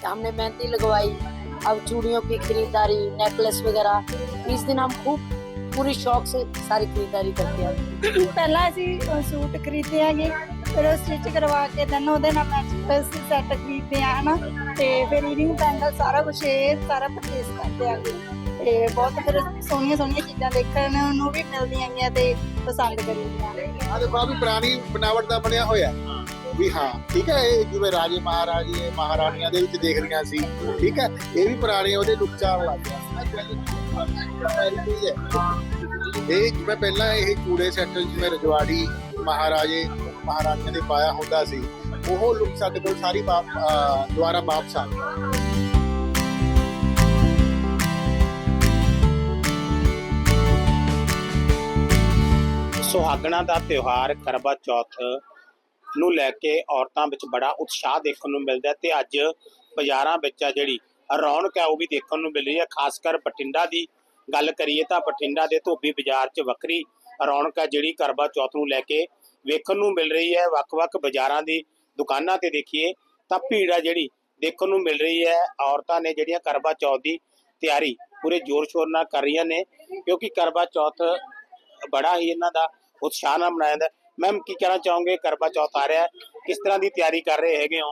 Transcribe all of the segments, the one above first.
हमने मेहंदी लगवाई अब चूड़ियों की खरीदारी नेकलेस वगैरह इस दिन हम खूब पूरी शौक से सारी खरीदारी करते हैं ਪਹਿਲਾਂ ਅਸੀਂ ਅ, ਸੂਟ ਖਰੀਦੇ ਹੈਗੇ ਫਿਰ ਉਹ ਸਟਿਚ ਕਰਵਾ ਕੇ ਦੈਨ ਉਹਦੇ ਨਾਲ ਮੈਚ ਸੈੱਟ ਖਰੀਦਦੇ ਆ ਹਨਾ ਤੇ ਫਿਰ ਈਅਰਿੰਗ ਬੈਂਗਲ ਸਾਰਾ ਕੁਝ ਇਹ ਸਾਰਾ ਪਰਚੇਸ ਕਰਦੇ ਆਗੇ ਤੇ ਬਹੁਤ ਫਿਰ ਸੋਹਣੀਆਂ ਸੋਹਣੀਆਂ ਚੀਜ਼ਾਂ ਦੇਖਣ ਨੂੰ ਵੀ ਮਿਲਦੀਆਂ ਹੈਗੀਆਂ ਤੇ ਪਸੰਦ ਕਰੀਦੀਆਂ ਆ ਦੇਖੋ ਆ ਵੀ ਪੁਰਾਣੀ ਬਣਾਵਟ ਦਾ ਬਣਿਆ ਹੋਇਆ ਵੀ ਹਾਂ, ਠੀਕ ਹੈ, ਇਹ ਜਿਵੇਂ ਰਾਜੇ ਮਹਾਰਾਜੇ, ਮਹਾਰਾਣੀਆਂ ਦੇ ਵਿੱਚ ਦੇਖ ਰਹੀਆਂ ਸੀ, ਠੀਕ ਹੈ, ਇਹ ਵੀ ਪੁਰਾਣੇ ਉਹਦੇ ਲੁੱਕ ਲੱਗ ਗਿਆ ਇਹ ਜਿਵੇਂ ਪਹਿਲਾਂ ਇਹ ਚੂੜੇ ਸੈੱਟ ਜਿਵੇਂ ਰਜਵਾੜੀ ਮਹਾਰਾਜੇ, ਮਹਾਰਾਣੀਆਂ ਦੇ ਪਾਇਆ ਹੁੰਦਾ ਸੀ, ਉਹ ਲੁੱਕ ਸਾਡੇ ਕੋਲ ਸਾਰੀ ਵਾਪ- ਅਹ ਵਾਪਸ ਆ ਗਈ। ਸੁਹਾਗਣਾ ਦਾ ਤਿਉਹਾਰ ਕਰਵਾ ਚੌਥ ਨੂੰ ਲੈ ਕੇ ਔਰਤਾਂ ਵਿੱਚ ਬੜਾ ਉਤਸ਼ਾਹ ਦੇਖਣ ਨੂੰ ਮਿਲਦਾ ਤੇ ਅੱਜ ਬਾਜ਼ਾਰਾਂ ਵਿੱਚ ਆ ਜਿਹੜੀ ਰੌਣਕ ਹੈ ਉਹ ਵੀ ਦੇਖਣ ਨੂੰ ਮਿਲ ਰਹੀ ਹੈ। ਖਾਸ ਕਰ ਬਠਿੰਡਾ ਦੀ ਗੱਲ ਕਰੀਏ ਤਾਂ ਬਠਿੰਡਾ ਦੇ ਧੋਬੀ ਬਾਜ਼ਾਰ 'ਚ ਵੱਖਰੀ ਰੌਣਕ ਹੈ ਜਿਹੜੀ ਕਰਵਾ ਚੌਥ ਨੂੰ ਲੈ ਕੇ ਵੇਖਣ ਨੂੰ ਮਿਲ ਰਹੀ ਹੈ। ਵੱਖ-ਵੱਖ ਬਾਜ਼ਾਰਾਂ ਦੀ ਦੁਕਾਨਾਂ ਤੇ ਦੇਖੀਏ ਤਾਂ ਭੀੜ ਆ ਜਿਹੜੀ ਦੇਖਣ ਨੂੰ ਮਿਲ ਰਹੀ ਹੈ। ਔਰਤਾਂ ਨੇ ਜਿਹੜੀਆਂ ਕਰਵਾ ਚੌਥ ਦੀ ਤਿਆਰੀ ਪੂਰੇ ਜ਼ੋਰ ਸ਼ੋਰ ਨਾਲ ਕਰ ਰਹੀਆਂ ਨੇ, ਕਿਉਂਕਿ ਕਰਵਾ ਚੌਥ ਬੜਾ ਹੀ ਇਹਨਾਂ ਦਾ ਉਤਸ਼ਾਹ ਨਾਲ ਮਨਾਇਆ ਜਾਂਦਾ ਮੈਮ ਕੀ ਕਹਿਣਾ ਚਾਹੋਗੇ ਕਰਵਾ ਚੌਥ ਆ ਰਿਹਾ ਹੈ ਕਿਸ ਤਰ੍ਹਾਂ ਦੀ ਤਿਆਰੀ ਕਰ ਰਹੇ ਹੈਗੇ ਹੋ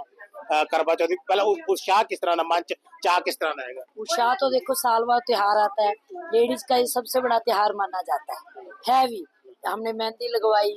ਅਹ ਕਰਵਾ ਚੌਥ ਦੀ ਪਹਿਲਾਂ ਉ- ਉਤਸ਼ਾਹ ਕਿਸ ਤਰ੍ਹਾਂ ਦਾ ਮਨ ਚ ਚਾਹ ਕਿਸ ਤਰ੍ਹਾਂ ਦਾ ਹੈਗਾ उत्साह तो देखो साल बाद त्योहार आता है लेडीज का ये सबसे बड़ा त्योहार माना जाता है है भी हमने मेहंदी लगवाई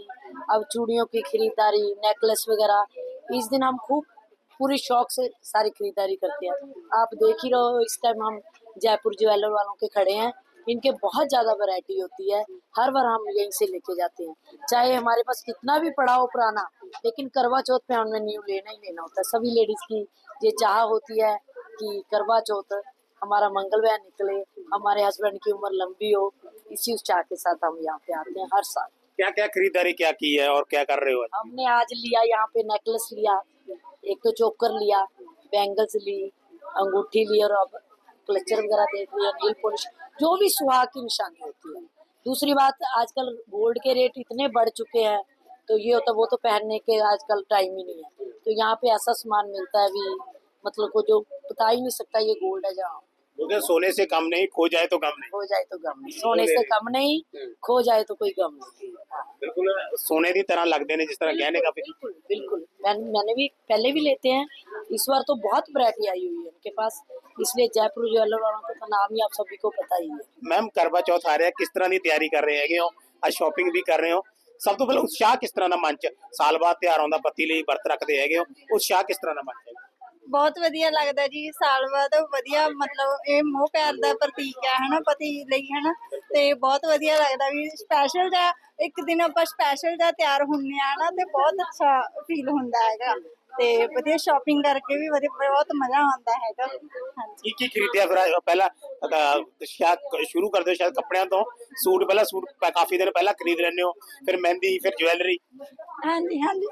अब चूड़ियों की खरीदारी नेकलेस वगैरह इस दिन हम खूब पूरी शौक से सारी खरीदारी करते हैं आप देख ही रहो इस टाइम हम जयपुर ज्वेलर वालों के खड़े हैं इनके बहुत ज़्यादा वैरायटी होती है। हर बार हम यहीं से लेके जाते हैं। चाहे हमारे पास कितना भी पड़ा हो पुराना लेकिन करवा चौथ पे हमें न्यू लेना ही लेना होता है। सभी लेडीज़ की ये चाह होती है कि करवा चौथ हमारा मंगलवार निकले हमारे हस्बैंड की उम्र लंबी हो इसी उस चाह के साथ हम यहाँ पे आते हैं हर साल। क्या क्या खरीदारी क्या की है और क्या कर रहे हो हमने आज लिया यहाँ पे नेकलेस लिया एक तो चोकर लिया बैंगल्स ली अंगूठी ली और अब क्लचर वगैरह देख लिया नील पॉलिश जो भी सुहाग की निशानी होती है। दूसरी बात आजकल गोल्ड के रेट इतने बढ़ चुके हैं तो ये होता वो तो पहनने के आजकल टाइम ही नहीं है। तो यहाँ पे ऐसा सामान मिलता है भी मतलब को जो बता ही नहीं सकता ये गोल्ड है जहाँ। सोने से कम नहीं खो जाए तो कम नहीं। खो जाए तो कम नहीं। सोने से कम नहीं खो जाए तो कोई कम नहीं। हाँ। बिल्कुल सोने की तरह लगते ने जिस तरह गहने का बिल्कुल बिल्कुल। मैं, मैंने भी पहले भी लेते हैं इस बार तो बहुत वैरायटी आई हुई है उनके पास इसलिए जयपुर ज्वेलर वालों का तो नाम ही आप सभी को पता ही है ਮੈਮ ਕਰਵਾ ਚੌਥ ਆ ਰਿਹਾ ਕਿਸ ਤਰ੍ਹਾਂ ਦੀ ਤਿਆਰੀ ਕਰ ਰਹੇ ਹੈਗੇ ਹੋ ਅੱਜ ਸ਼ਾਪਿੰਗ ਵੀ ਕਰ ਰਹੇ ਹੋ ਸਭ ਤੋਂ ਪਹਿਲਾਂ ਉਤਸ਼ਾਹ ਕਿਸ ਤਰ੍ਹਾਂ ਦਾ ਮਨ ਚ ਸਾਲ ਬਾਅਦ ਤਿਉਹਾਰ ਆਉਂਦਾ ਪਤੀ ਲਈ ਵਰਤ ਰੱਖਦੇ ਹੈਗੇ ਹੋ ਉਤਸ਼ਾਹ ਕਿਸ ਤਰ੍ਹਾਂ ਦਾ ਮਨ ਚ ਬਹੁਤ ਵਧੀਆ ਲੱਗਦਾ ਜੀ ਸਾਲ ਬਾਅਦ ਵਧੀਆ ਮਤਲਬ ਇਹ ਮੋਹ ਪਿਆਰ ਦਾ ਪ੍ਰਤੀਕ ਹੈ ਹਨਾ ਪਤੀ ਲਈ ਹਨਾ ਤੇ ਬਹੁਤ ਵਧੀਆ ਲੱਗਦਾ ਵੀ ਸਪੈਸ਼ਲ ਦਾ ਇੱਕ ਦਿਨ ਆਪਾਂ ਸਪੈਸ਼ਲ ਦਾ ਤਿਆਰ ਹੁੰਨੇ ਆ ਨਾ ਤੇ ਬਹੁਤ ਅੱਛਾ ਫੀਲ ਹੁੰਦਾ ਹੈਗਾ ਤੇ ਵਧੀਆ ਸ਼ਾਪਿੰਗ ਕਰਕੇ ਵੀ ਵਧੀਆ ਬਹੁਤ ਮਜ਼ਾ ਆਉਂਦਾ ਹੈਗਾ। ਹਾਂਜੀ। ਕੀ ਕੀ ਖਰੀਦਿਆ ਫਿਰ? ਪਹਿਲਾਂ ਅਹ, ਸ਼ਾਇਦ ਸ਼ੁਰੂ ਕਰਦੇ ਹੋ ਸ਼ਾਇਦ ਕੱਪੜਿਆਂ ਤੋਂ। ਸੂਟ ਪਹਿਲਾਂ ਸੂਟ ਪ- ਕਾਫੀ ਦਿਨ ਪਹਿਲਾਂ ਖਰੀਦ ਲੈਂਦੇ ਹੋ ਫਿਰ ਮਹਿੰਦੀ ਫਿਰ ਜਵੈਲਰੀ। ਹਾਂਜੀ ਹਾਂਜੀ।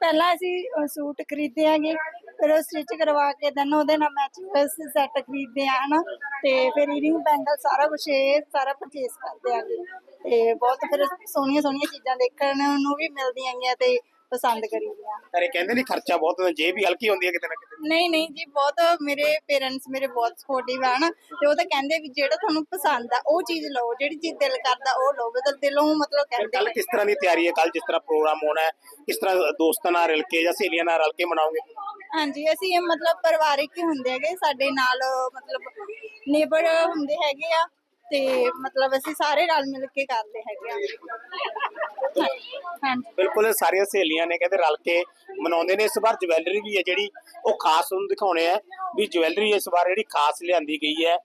ਪਹਿਲਾਂ ਅਸੀਂ ਅ, ਸੂਟ ਖਰੀਦੇ ਹੈਗੇ ਫਿਰ ਉਹ ਸਟਿਚ ਕਰਵਾ ਕੇ ਦੈਨ ਉਹਦੇ ਨਾਲ ਮੈਚਿੰਗ ਸੈੱਟ ਖਰੀਦਦੇ ਆ ਹਨਾ। ਤੇ ਫਿਰ ਈਅਰਿੰਗ ਬੈਂਗਲ ਸਾਰਾ ਕੁਝ ਇਹ ਸਾਰਾ ਪਰਚੇਸ ਕਰਦੇ ਆਗੇ ਤੇ ਬਹੁਤ ਫਿਰ ਸੋਹਣੀਆਂ ਸੋਹਣੀਆਂ ਚੀਜ਼ਾਂ ਦੇਖਣ ਨੂੰ ਵੀ ਮਿਲਦੀਆਂ ਹੈਗੀਆਂ ਤੇ ਪਸੰਦ ਕਰੀਦੀਆਂ। ਅਰੇ ਕਹਿੰਦੇ ਨਹੀਂ ਖਰਚਾ ਬਹੁਤ ਹੁੰਦਾ ਜੇਬ ਵੀ ਹਲਕੀ ਹੁੰਦੀ ਹੈ ਕਿਤੇ ਨਾ ਕਿਤੇ। ਨਹੀਂ ਨਹੀਂ ਜੀ ਬਹੁਤ ਮੇਰੇ ਪੇਰੈਂਟਸ ਮੇਰੇ ਬਹੁਤ ਸਪੋਰਟਿਵ ਆ ਨਾ ਤੇ ਉਹ ਤਾਂ ਕਹਿੰਦੇ ਵੀ ਜਿਹੜਾ ਤੁਹਾਨੂੰ ਪਸੰਦ ਆ ਉਹ ਚੀਜ਼ ਲਓ ਜਿਹੜੀ ਚੀਜ਼ ਦਿਲ ਕਰਦਾ ਉਹ ਲਓ ਬਦਲ ਦਿਲੋਂ ਮਤਲਬ ਫਿਰ ਕਹਿੰਦੇ ਕੱਲ ਨੇ। ਕਿਸ ਤਰ੍ਹਾਂ ਦੀ ਤਿਆਰੀ ਹੈ? ਕੱਲ ਜਿਸ ਤਰ੍ਹਾਂ ਪ੍ਰੋਗਰਾਮ ਹੋਣਾ ਹੈ ਕਿਸ ਤਰ੍ਹਾਂ ਦੋਸਤਾਂ ਨਾਲ ਰਲ ਕੇ ਜਾਂ ਸਹੇਲੀਆਂ ਨਾਲ ਰਲ ਕੇ ਮਨਾਓਗੇ? ਹਾਂਜੀ ਅਸੀਂ ਇਹ ਮਤਲਬ ਪਰਿਵਾਰਿਕ ਹੀ ਹੁੰਦੇ ਹੈਗੇ ਸਾਡੇ ਨਾਲ ਮਤਲਬ ਨੇਬਰ ਹੁੰਦੇ ਹੈਗੇ ਆ ਤੇ ਮਤਲਬ ਅਸੀਂ ਸਾਰੇ ਰਲ ਮਿਲ ਕੇ ਕਰਦੇ ਹੈਗੇ ਆ। ਹਾਂਜੀ। ਬਿਲਕੁਲ, ਸਾਰੀਆਂ ਸਹੇਲੀਆਂ ਨੇ ਕਹਿੰਦੇ ਰਲ ਕੇ ਮਨਾਉਂਦੇ ਨੇ। ਇਸ ਵਾਰ ਜਵੈਲਰੀ ਵੀ ਹੈ ਜਿਹੜੀ, ਉਹ ਖਾਸ ਤੁਹਾਨੂੰ ਦਿਖਾਉਣੇ ਆ ਵੀ ਜਵੈਲਰੀ ਇਸ ਵਾਰ ਜਿਹੜੀ ਖਾਸ ਲਿਆਂਦੀ ਗਈ ਹੈ।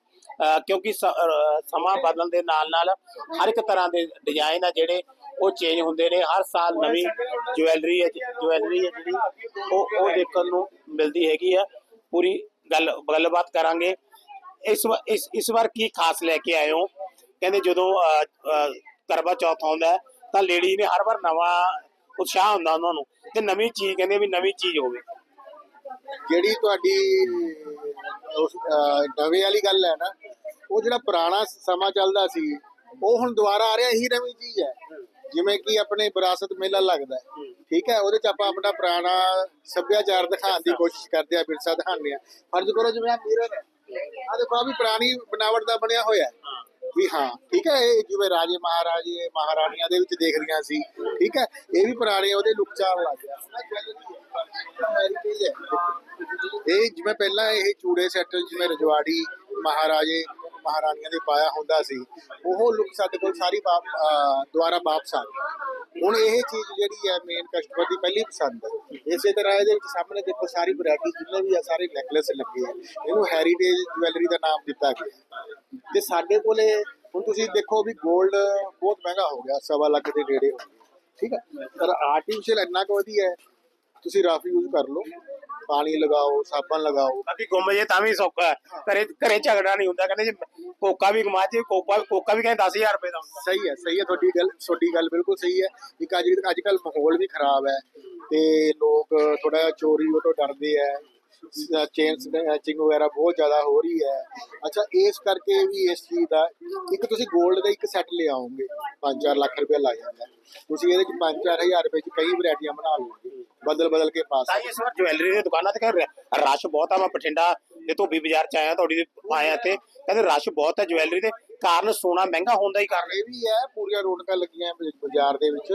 ਕਿਉਂਕਿ ਸਮਾਂ ਬਦਲਣ ਦੇ ਨਾਲ ਨਾਲ ਹਰ ਇੱਕ ਤਰ੍ਹਾਂ ਦੇ ਡਿਜ਼ਾਈਨ ਆ ਜਿਹੜੇ ਉਹ ਚੇਂਜ ਹੁੰਦੇ ਨੇ। ਹਰ ਸਾਲ ਨਵੀਂ ਜਵੈਲਰੀ ਹੈ ਜਵੈਲਰੀ ਹੈ ਜਿਹੜੀ, ਉਹ ਉਹ ਦੇਖਣ ਨੂੰ ਮਿਲਦੀ ਹੈਗੀ ਆ। ਪੂਰੀ ਗੱਲ, ਗੱਲਬਾਤ ਕਰਾਂਗੇ। ਇਸ ਇਸ ਇਸ ਵਾਰ ਕੀ ਖਾਸ ਲੈ ਕੇ ਆਏ ਹੋ? ਕਹਿੰਦੇ ਜਦੋਂ ਕਰਵਾ ਚੌਥ ਆਉਂਦਾ ਤਾਂ ਲੇਡੀ ਨੇ ਹਰ ਵਾਰ ਨਵਾਂ ਉਤਸ਼ਾਹ ਹੁੰਦਾ ਉਹਨਾਂ ਨੂੰ ਤੇ ਨਵੀਂ ਚੀਜ਼ ਕਹਿੰਦੇ ਵੀ ਨਵੀਂ ਚੀਜ਼ ਹੋਵੇ। ਜਿਹੜੀ ਤੁਹਾਡੀ ਉਸ ਨਵੇਂ ਵਾਲੀ ਗੱਲ ਹੈ ਨਾ ਉਹ ਜਿਹੜਾ ਪੁਰਾਣਾ ਸਮਾਂ ਚੱਲਦਾ ਸੀ ਉਹ ਹੁਣ ਦੁਬਾਰਾ ਆ ਰਿਹਾ ਇਹੀ ਨਵੀਂ ਚੀਜ਼ ਹੈ। ਜਿਵੇਂ ਕਿ ਆਪਣੇ ਵਿਰਾਸਤ ਮੇਲਾ ਲੱਗਦਾ ਠੀਕ ਹੈ ਉਹਦੇ ਚ ਆਪਾਂ ਆਪਣਾ ਪੁਰਾਣਾ ਸੱਭਿਆਚਾਰ ਦਿਖਾਉਣ ਦੀ ਕੋਸ਼ਿਸ਼ ਕਰਦੇ ਆ ਵਿਰਸਾ ਦਿਖਾਉਂਦੇ ਆ ਫਰਜ਼ ਕਰੋ ਜਿਵੇਂ ਆ ਮਿਰਰ ਹੈ। ਆ ਦੇਖੋ ਆ ਵੀ ਪੁਰਾਣੀ ਬਣਾਵਟ ਦਾ ਬਣਿਆ ਹੋਇਆ ਹੈ। ਵੀ ਹਾਂ ਠੀਕ ਹੈ ਇਹ ਜਿਵੇਂ ਰਾਜੇ ਮਹਾਰਾਜੇ ਮਹਾਰਾਣੀਆਂ ਦੇ ਵਿੱਚ ਦੇਖ ਰਹੀਆਂ ਸੀ ਠੀਕ ਹੈ ਇਹ ਵੀ ਪੁਰਾਣੇ ਉਹਦੇ ਲੁੱਕ ਚਾਲ ਲੱਗ ਗਿਆ। ਇਹ ਜਿਵੇਂ ਪਹਿਲਾਂ ਇਹ ਚੂੜੇ ਸੈੱਟ ਜਿਵੇਂ ਰਜਵਾੜੀ ਮਹਾਰਾਜੇ ਮਹਾਰਾਣੀਆਂ ਦੇ ਪਾਇਆ ਹੁੰਦਾ ਸੀ ਉਹ ਲੁੱਕ ਸਾਡੇ ਕੋਲ ਸਾਰੀ ਦੁਬਾਰਾ ਵਾਪਸ ਆ ਗਈ। ਹੁਣ ਇਹ ਚੀਜ਼ ਜਿਹੜੀ ਹੈ ਮੇਨ ਕਸਟਮਰ ਦੀ ਪਹਿਲੀ ਪਸੰਦ ਹੈ। ਇਸੇ ਤਰ੍ਹਾਂ ਇਹਦੇ ਵਿੱਚ ਸਾਹਮਣੇ ਦੇਖੋ ਸਾਰੀ ਵੈਰਾਈਟੀ ਜਿੰਨੇ ਵੀ ਆ, ਸਾਰੇ ਨੈਕਲੇਸ ਲੱਗੇ ਆ। ਇਹਨੂੰ ਹੈਰੀਟੇਜ ਜਵੈਲਰੀ ਦਾ ਨਾਮ ਦਿੱਤਾ ਗਿਆ ਤੇ ਸਾਡੇ ਕੋਲੇ ਹੁਣ ਤੁਸੀਂ ਦੇਖੋ ਵੀ 골ਡ ਬਹੁਤ ਮਹਿੰਗਾ ਹੋ ਗਿਆ, ਸਵਾ ਲੱਖ ਦੇ ਨੇੜੇ ਹੋ ਗਿਆ। ਠੀਕ ਹੈ? ਪਰ ਆਰਟੀਫੀਸ਼ੀਅਲ ਇੰਨਾ ਕੁ ਵਧੀਆ ਹੈ, ਤੁਸੀਂ ਰਫ ਯੂਜ਼ ਕਰ ਲਓ। ਪਾਣੀ ਲਗਾਓ ਸਾਬਣ ਲਗਾਓ। ਬਾਕੀ ਗੁੰਮ ਜੇ ਤਾਂ ਵੀ ਸੌਖਾ ਹੈ। ਘਰੇ ਘਰੇ ਝਗੜਾ ਨਹੀਂ ਹੁੰਦਾ। ਕਹਿੰਦੇ ਜੇ ਕੋਕਾ ਵੀ ਕਮਾ ਜੇ ਕੋਕਾ ਕੋਕਾ ਵੀ ਕਹਿੰਦੇ 10000 ਰੁਪਏ ਦਾ ਹੁੰਦਾ। ਸਹੀ ਹੈ ਸਹੀ ਹੈ ਤੁਹਾਡੀ ਗੱਲ ਤੁਹਾਡੀ ਗੱਲ ਬਿਲਕੁਲ ਸਹੀ ਹੈ। ਇੱਕ ਅੱਜ ਅੱਜ ਕੱਲ ਮਾਹੌਲ ਵੀ ਖਰਾਬ ਹੈ ਤੇ ਲੋਕ ਥੋੜਾ ਜਿਹਾ ਚੋਰੀ ਉਹ ਤੋਂ ਡਰਦੇ ਹੈ। ਚੇਨ ਸਨੈਚਿੰਗ ਵਗੈਰਾ ਬਹੁਤ ਜ਼ਿਆਦਾ ਹੋ ਰਹੀ ਹੈ। ਅੱਛਾ ਇਸ ਕਰਕੇ ਵੀ ਇਸ ਚੀਜ਼ ਦਾ ਇੱਕ ਤੁਸੀਂ 골ਡ ਦਾ ਇੱਕ ਸੈੱਟ ਲਿਆਓਗੇ 5-4 ਲੱਖ ਰੁਪਏ ਲੱਗ ਜਾਂਦਾ। ਤੁਸੀਂ ਇਹਦੇ ਚ 5-4000 ਰੁਪਏ ਚ ਕਈ ਵੈਰਾਈਟੀਆਂ ਬਣਾ ਲਓਗੇ ਬਦਲ ਬਦਲ ਕੇ ਪਾ ਤਾਂ ਇਸ ਵਾਰ ਜਵੈਲਰੀ ਦੀ ਦੁਕਾਨਾਂ ਤੇ ਕਹਿੰਦੇ ਰਸ਼ ਬਹੁਤ ਆ ਮੈਂ ਬਠਿੰਡਾ ਦੇ ਧੋਬੀ ਬਾਜ਼ਾਰ ਚ ਆਇਆ ਤੁਹਾਡੀ ਆਇਆ ਤੇ ਕਹਿੰਦੇ ਰਸ਼ ਬਹੁਤ ਹੈ ਜਵੈਲਰੀ ਦੇ ਕਾਰਨ ਸੋਨਾ ਮਹਿੰਗਾ ਹੋਣ ਦਾ ਹੀ ਕਾਰਨ। ਇਹ ਵੀ ਹੈ ਪੂਰੀਆਂ ਰੌਣਕਾਂ ਲੱਗੀਆਂ ਬਾਜ਼ਾਰ ਦੇ ਵਿੱਚ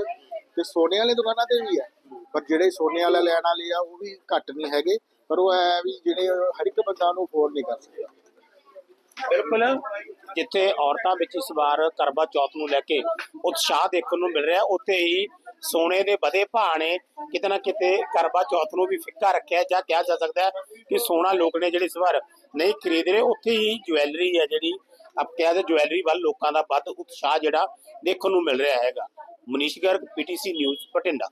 ਤੇ ਸੋਨੇ ਵਾਲੇ ਦੁਕਾਨਾਂ ਤੇ ਵੀ ਹੈ। ਪਰ ਜਿਹੜੇ ਸੋਨੇ ਵਾਲਾ ਲੈਣ ਵਾਲੇ ਆ ਉਹ ਵੀ ਘੱਟ ਨਹੀਂ ਹੈਗੇ। ਪਰ ਉਹ ਐ ਵੀ ਜਿਹੜੇ ਹਰ ਇੱਕ ਬੰਦਾ ਨੂੰ ਅਫੋਰਡ ਨਹੀਂ ਕਰ ਸਕਦਾ। ਬਿਲਕੁਲ। ਜਿੱਥੇ ਔਰਤਾਂ ਵਿੱਚ ਇਸ ਵਾਰ ਕਰਵਾ ਚੌਥ ਨੂੰ ਲੈ ਕੇ ਉਤਸ਼ਾਹ ਦੇਖਣ ਨੂੰ ਮਿਲ ਰਿਹਾ, ਉੱਥੇ ਹੀ ਸੋਨੇ ਦੇ ਵਧੇ ਭਾਅ ਨੇ ਕਿਤੇ ਨਾ ਕਿਤੇ ਕਰਵਾ ਚੌਥ ਨੂੰ ਵੀ ਫਿੱਕਾ ਰੱਖਿਆ ਜਾਂ ਕਿਹਾ ਜਾ ਸਕਦਾ ਹੈ ਕਿ ਸੋਨਾ ਲੋਕ ਨੇ ਜਿਹੜੇ ਇਸ ਵਾਰ ਨਹੀਂ ਖਰੀਦ ਰਹੇ, ਉੱਥੇ ਹੀ ਜਵੈਲਰੀ ਹੈ ਜਿਹੜੀ, ਆਪ ਕਹਿ ਦੇ ਜਵੈਲਰੀ ਵੱਲ ਲੋਕਾਂ ਦਾ ਵੱਧ ਉਤਸ਼ਾਹ ਜਿਹੜਾ ਦੇਖਣ ਨੂੰ ਮਿਲ ਰਿਹਾ ਹੈਗਾ। Manish Garg PTC news Bathinda.